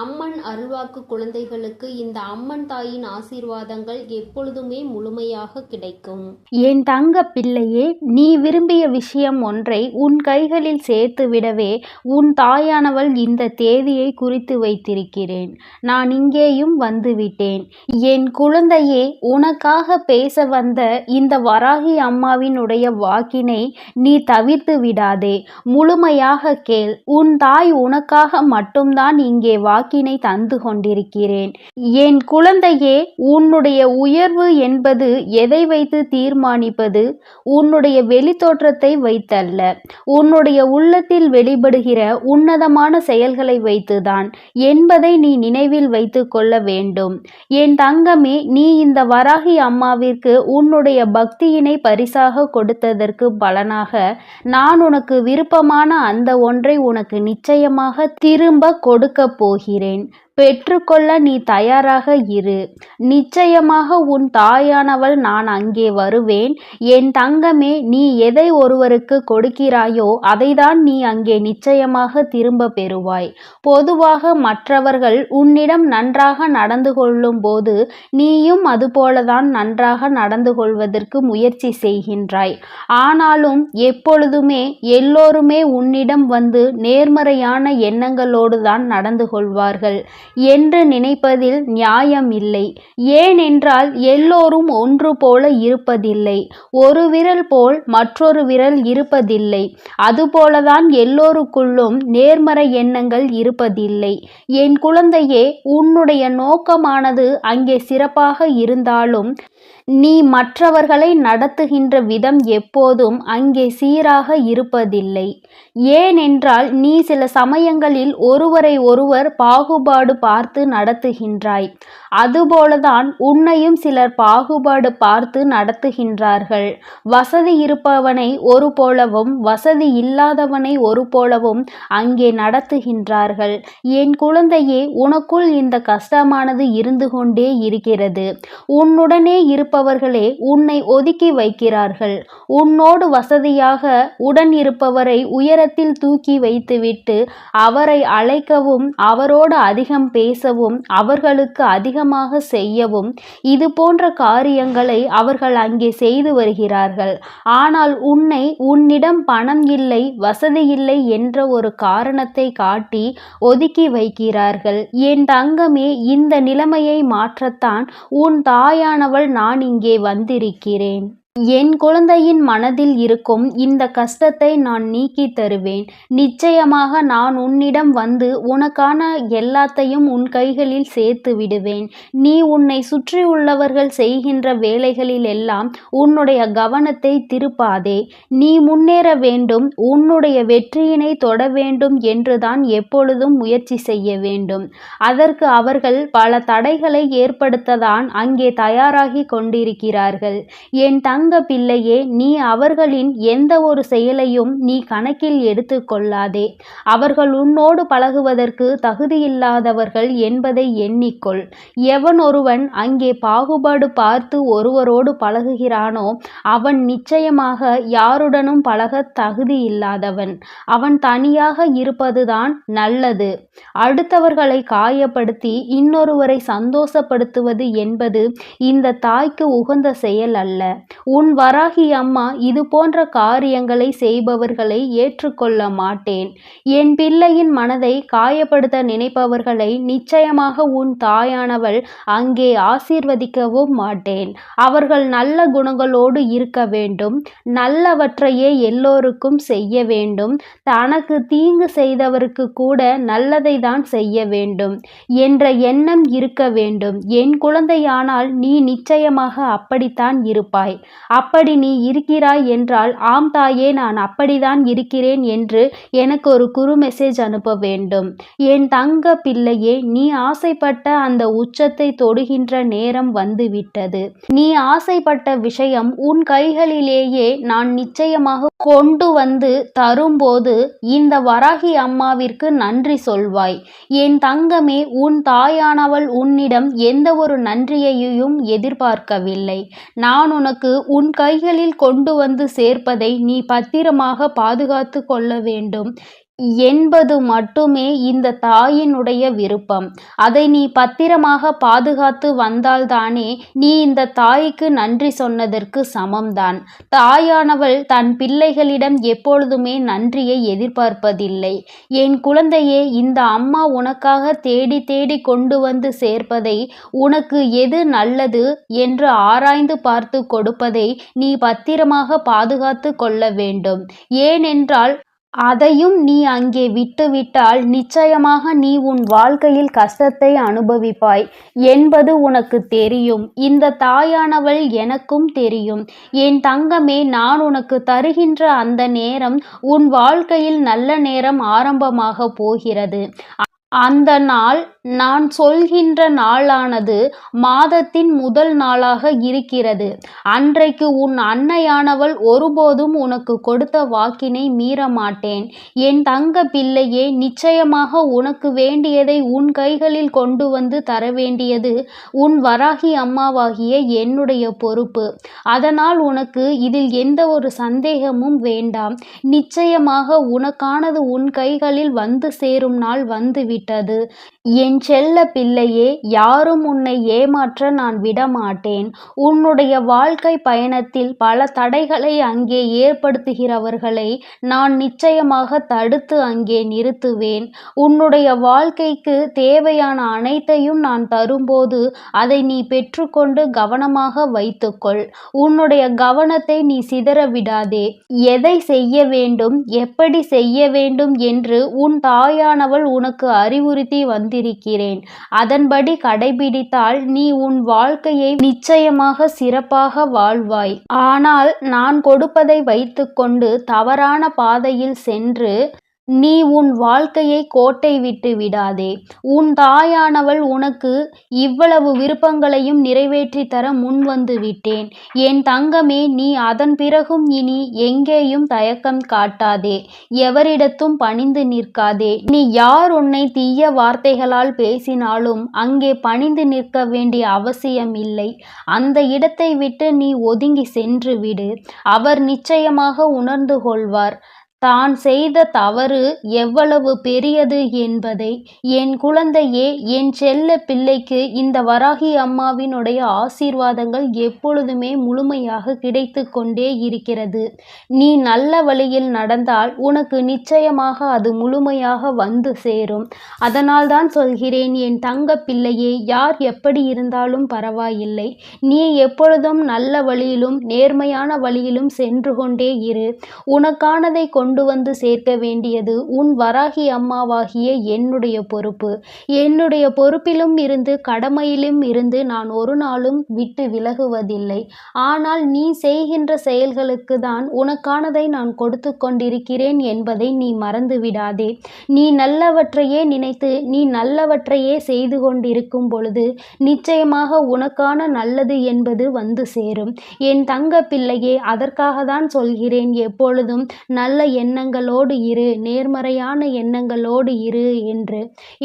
அம்மன் அருள்வாக்கு குழந்தைகளுக்கு இந்த அம்மன் தாயின் ஆசீர்வாதங்கள் எப்பொழுதுமே முழுமையாக கிடைக்கும். என் தங்க பிள்ளையே நீ விரும்பிய விஷயம் ஒன்றை உன் கைகளில் சேர்த்து விடவே உன் தாயானவள் இந்த தேதியை குறித்து வைத்திருக்கிறேன். நான் இங்கேயும் வந்துவிட்டேன் என் குழந்தையே உனக்காக பேச வந்த இந்த வராகி அம்மாவினுடைய வாக்கினை நீ தவிர்த்து விடாதே. முழுமையாக கேள் உன் தாய் உனக்காக மட்டும்தான் இங்கே வாக்கினை தந்து கொண்டிருக்கிறேன். என் குழந்தையே உன்னுடைய உயர்வு என்பது எதை வைத்து தீர்மானிப்பது? உன்னுடைய வெளித்தோற்றத்தை வைத்தல்ல. உன்னுடைய உள்ளத்தில் வெளிப்படுகிற உன்னதமான செயல்களை வைத்துதான் என்பதை நீ நினைவில் வைத்து கொள்ள வேண்டும். என் தங்கமே நீ இந்த வராகி அம்மாவிற்கு உன்னுடைய பக்தியினை பரிசாக கொடுத்ததற்கு பலனாக நான் உனக்கு விருப்பமான அந்த ஒன்றை உனக்கு நிச்சயமாக திரும்ப கொடுக்க போகிறேன். வருகிறேன் பெற்றுக்கொள்ள நீ தயாராக இரு. நிச்சயமாக உன் தாயானவள் நான் அங்கே வருவேன். என் தங்கமே நீ எதை ஒருவருக்கு கொடுக்கிறாயோ அதைதான் நீ அங்கே நிச்சயமாக திரும்ப பெறுவாய். பொதுவாக மற்றவர்கள் உன்னிடம் நன்றாக நடந்து கொள்ளும் போது நீயும் அதுபோலதான் நன்றாக நடந்து கொள்வதற்கு முயற்சி செய்கின்றாய். ஆனாலும் எப்பொழுதுமே எல்லோருமே உன்னிடம் வந்து நேர்மறையான எண்ணங்களோடு தான் நடந்து கொள்வார்கள். என்று நினைப்பதில் நியாயம் இல்லை ஏனென்றால் எல்லோரும் ஒன்று போல இருப்பதில்லை. ஒரு விரல் போல் மற்றொரு விரல் இருப்பதில்லை. அதுபோலதான் எல்லோருக்குள்ளும் நேர்மறை எண்ணங்கள் இருப்பதில்லை. என் குழந்தையே உன்னுடைய நோக்கமானது அங்கே சிறப்பாக இருந்தாலும் நீ மற்றவர்களை நடத்துகின்ற விதம் எப்போதும் அங்கே சீராக இருப்பதில்லை. ஏனென்றால் நீ சில சமயங்களில் ஒருவரை ஒருவர் பாகுபாடு பார்த்து நடத்துகின்றாய். அதுபோலதான் உன்னையும் சிலர் பாகுபாடு பார்த்து நடத்துகின்றார்கள். வசதி இருப்பவனை ஒரு போலவும் வசதி இல்லாதவனை ஒரு போலவும் அங்கே நடத்துகின்றார்கள். என் குழந்தையே உனக்குள் இந்த கஷ்டமானது இருந்து கொண்டே இருக்கிறது. உன்னுடனே இருப்பவர்களே உன்னை ஒதுக்கி வைக்கிறார்கள். உன்னோடு வசதியாக உடன் இருப்பவரை உயரத்தில் தூக்கி வைத்துவிட்டு அவரை அழைக்கவும் அவரோடு அதிகம் பேசவும் அவர்களுக்கு அதிகமாக செய்யவும் இது போன்ற காரியங்களை அவர்கள் அங்கே செய்து வருகிறார்கள். ஆனால் உன்னை உன்னிடம் பணம் இல்லை வசதி இல்லை என்ற ஒரு காரணத்தை காட்டி ஒதுக்கி வைக்கிறார்கள். என் தங்கமே இந்த நிலைமையை மாற்றத்தான் உன் தாயானவள் நான் இங்கே வந்திருக்கிறேன். என் குழந்தையின் மனதில் இருக்கும் இந்த கஷ்டத்தை நான் நீக்கி தருவேன். நிச்சயமாக நான் உன்னிடம் வந்து உனக்கான எல்லாத்தையும் உன் கைகளில் சேர்த்து விடுவேன். நீ உன்னை சுற்றி உள்ளவர்கள் செய்கின்ற வேலைகளில் எல்லாம் உன்னுடைய கவனத்தை திருப்பாதே. நீ முன்னேற வேண்டும் உன்னுடைய வெற்றியினை தொட வேண்டும் என்றுதான் எப்பொழுதும் முயற்சி செய்ய வேண்டும். அதற்கு அவர்கள் பல தடைகளை ஏற்படுத்ததான் அங்கே தயாராகி கொண்டிருக்கிறார்கள். என் தங்க தங்க பிள்ளையே நீ அவர்களின் எந்த ஒரு செயலையும் நீ கணக்கில் எடுத்து கொள்ளாதே. அவர்கள் உன்னோடு பழகுவதற்கு தகுதியில்லாதவர்கள் என்பதை எண்ணிக்கொள். எவன் ஒருவன் அங்கே பாகுபாடு பார்த்து ஒருவரோடு பழகுகிறானோ அவன் நிச்சயமாக யாருடனும் பழக தகுதி இல்லாதவன் அவன் தனியாக இருப்பதுதான் நல்லது. அடுத்தவர்களை காயப்படுத்தி இன்னொருவரை சந்தோஷப்படுத்துவது என்பது இந்த தாய்க்கு உகந்த செயல் அல்ல. உன் வராகி அம்மா இது போன்ற காரியங்களை செய்பவர்களை ஏற்றுக்கொள்ள மாட்டேன். என் பிள்ளையின் மனதை காயப்படுத்த நினைப்பவர்களை நிச்சயமாக உன் தாயானவள் அங்கே ஆசீர்வதிக்கவும் மாட்டேன். அவர்கள் நல்ல குணங்களோடு இருக்க வேண்டும். நல்லவற்றையே எல்லோருக்கும் செய்ய வேண்டும். தனக்கு தீங்கு செய்தவருக்கு கூட நல்லதை தான் செய்ய வேண்டும். என்ற எண்ணம் இருக்க வேண்டும். என் குழந்தையானால் நீ நிச்சயமாக அப்படித்தான் இருப்பாய். அப்படி நீ இருக்கிறாய் என்றால் ஆம் தாயே நான் அப்படிதான் இருக்கிறேன் என்று எனக்கு ஒரு குறு மெசேஜ் அனுப்ப வேண்டும். என் தங்க பிள்ளையே நீ ஆசைப்பட்ட அந்த உச்சத்தை தொடுகின்ற நேரம் வந்துவிட்டது. நீ ஆசைப்பட்ட விஷயம் உன் கைகளிலேயே நான் நிச்சயமாக கொண்டு வந்து தரும்போது இந்த வராகி அம்மாவிற்கு நன்றி சொல்வாய். என் தங்கமே உன் தாயானவள் உன்னிடம் எந்த ஒரு நன்றியையும் எதிர்பார்க்கவில்லை. நான் உனக்கு உன் கைகளில் கொண்டு வந்து சேர்ப்பதை நீ பத்திரமாக பாதுகாத்து கொள்ள வேண்டும். என்பது மட்டுமே இந்த தாயினுடைய விருப்பம். அதை நீ பத்திரமாக பாதுகாத்து வந்தால்தானே நீ இந்த தாய்க்கு நன்றி சொன்னதற்கு சமம்தான். தாயானவள் தன் பிள்ளைகளிடம் எப்பொழுதுமே நன்றியை எதிர்பார்ப்பதில்லை. என் குழந்தையே இந்த அம்மா உனக்காக தேடி தேடி கொண்டு வந்து சேர்ப்பதை உனக்கு எது நல்லது என்று ஆராய்ந்து பார்த்து கொடுப்பதை நீ பத்திரமாக பாதுகாத்து கொள்ள வேண்டும். ஏனென்றால் அதையும் நீ அங்கே விட்டுவிட்டால் நிச்சயமாக நீ உன் வாழ்க்கையில் கஷ்டத்தை அனுபவிப்பாய். என்பது உனக்கு தெரியும். இந்த தாயானவள் எனக்கும் தெரியும். என் தங்கமே நான் உனக்கு தருகின்ற அந்த நேரம் உன் வாழ்க்கையில் நல்ல நேரம் ஆரம்பமாக போகிறது. அந்த நாள் நான் சொல்கின்ற நாளானது மாதத்தின் முதல் நாளாக இருக்கிறது. அன்றைக்கு உன் அன்னையானவள் ஒருபோதும் உனக்கு கொடுத்த வாக்கினை மீற மாட்டேன் என் தங்க பிள்ளையே நிச்சயமாக உனக்கு வேண்டியதை உன் கைகளில் கொண்டு வந்து தர வேண்டியது உன் வராகி அம்மாவாகிய என்னுடைய பொறுப்பு. அதனால் உனக்கு இதில் எந்த ஒரு சந்தேகமும் வேண்டாம். நிச்சயமாக உனக்கானது உன் கைகளில் வந்து சேரும் நாள் வந்துவிட்டது. விட்டது. என் செல்ல பிள்ளையே யாரும் உன்னை ஏமாற்ற நான் விடமாட்டேன். உன்னுடைய வாழ்க்கை பயணத்தில் பல தடைகளை அங்கே ஏற்படுத்துகிறவர்களை நான் நிச்சயமாக தடுத்து அங்கே நிறுத்துவேன். உன்னுடைய வாழ்க்கைக்கு தேவையான அனைத்தையும் நான் தரும்போது அதை நீ பெற்றுக்கொண்டு கவனமாக வைத்துக்கொள். உன்னுடைய கவனத்தை நீ சிதற விடாதே. எதை செய்ய வேண்டும் எப்படி செய்ய வேண்டும் என்று உன் தாயானவள் உனக்கு அறிவுறுத்தி வந்து தந்திருக்கிறேன் அதன்படி கடைபிடித்தால் நீ உன் வாழ்க்கையை நிச்சயமாக சிறப்பாக வாழ்வாய். ஆனால் நான் கொடுப்பதை வைத்துக்கொண்டு தவறான பாதையில் சென்று நீ உன் வாழ்க்கையை கோட்டை விட்டு விடாதே. உன் தாயானவள் உனக்கு இவ்வளவு விருப்பங்களையும் நிறைவேற்றி தர முன்வந்து விட்டேன். என் தங்கமே நீ அதன் பிறகும் இனி எங்கேயும் தயக்கம் காட்டாதே. எவரிடத்தும் பணிந்து நிற்காதே. நீ யார் உன்னை தீய வார்த்தைகளால் பேசினாலும் அங்கே பணிந்து நிற்க வேண்டிய அவசியம் இல்லை. அந்த இடத்தை விட்டு நீ ஒதுங்கி சென்று விடு. அவர் நிச்சயமாக உணர்ந்து கொள்வார். தான் செய்த தவறு எவ்வளவு பெரியது என்பதை என் குழந்தையே என் செல்ல பிள்ளைக்கு இந்த வராகி அம்மாவினுடைய ஆசீர்வாதங்கள் எப்பொழுதுமே முழுமையாக கிடைத்து கொண்டே இருக்கிறது. நீ நல்ல வழியில் நடந்தால் உனக்கு நிச்சயமாக அது முழுமையாக வந்து சேரும். அதனால்தான் சொல்கிறேன் என் தங்க பிள்ளையே யார் எப்படி இருந்தாலும் பரவாயில்லை. நீ எப்பொழுதும் நல்ல வழியிலும் நேர்மையான வழியிலும் சென்று கொண்டே இரு. உனக்கானதை கொண்டு கொண்டு வந்து சேர்க்க வேண்டியது உன் வராகி அம்மாவாகிய என்னுடைய பொறுப்பு. என்னுடைய பொறுப்பிலும் இருந்து கடமையிலும் இருந்து நான் ஒரு நாளும் விட்டு விலகுவதில்லை. ஆனால் நீ செய்கின்ற செயல்களுக்கு தான் உனக்கானதை நான் கொடுத்து கொண்டிருக்கிறேன் என்பதை நீ மறந்து விடாதே. நீ நல்லவற்றையே நினைத்து நீ நல்லவற்றையே செய்து கொண்டிருக்கும் பொழுது நிச்சயமாக உனக்கான நல்லது என்பது வந்து சேரும். என் தங்க பிள்ளையே அதற்காக தான் சொல்கிறேன். எப்பொழுதும் நல்ல எண்ணங்களோடு இரு நேர்மறையான எண்ணங்களோடு இரு என்று.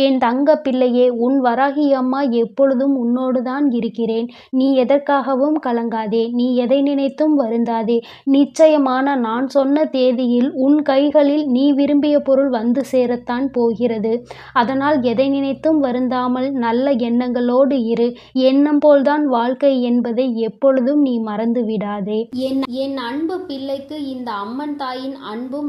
என் தங்க பிள்ளையே உன் வராகி அம்மா எப்பொழுதும் உன்னோடு தான் இருக்கிறேன். நீ எதற்காகவும் கலங்காதே நீ எதை நினைத்தும் வருந்தாதே. நிச்சயமான நான் சொன்ன தேதியில் உன் கைகளில் நீ விரும்பிய பொருள் வந்து சேரத்தான் போகிறது. அதனால் எதை நினைத்தும் வருந்தாமல் நல்ல எண்ணங்களோடு இரு. எண்ணம் போல்தான் வாழ்க்கை என்பதை எப்பொழுதும் நீ மறந்து விடாதே என் என் அன்பு பிள்ளைக்கு இந்த அம்மன் தாயின் அன்பும்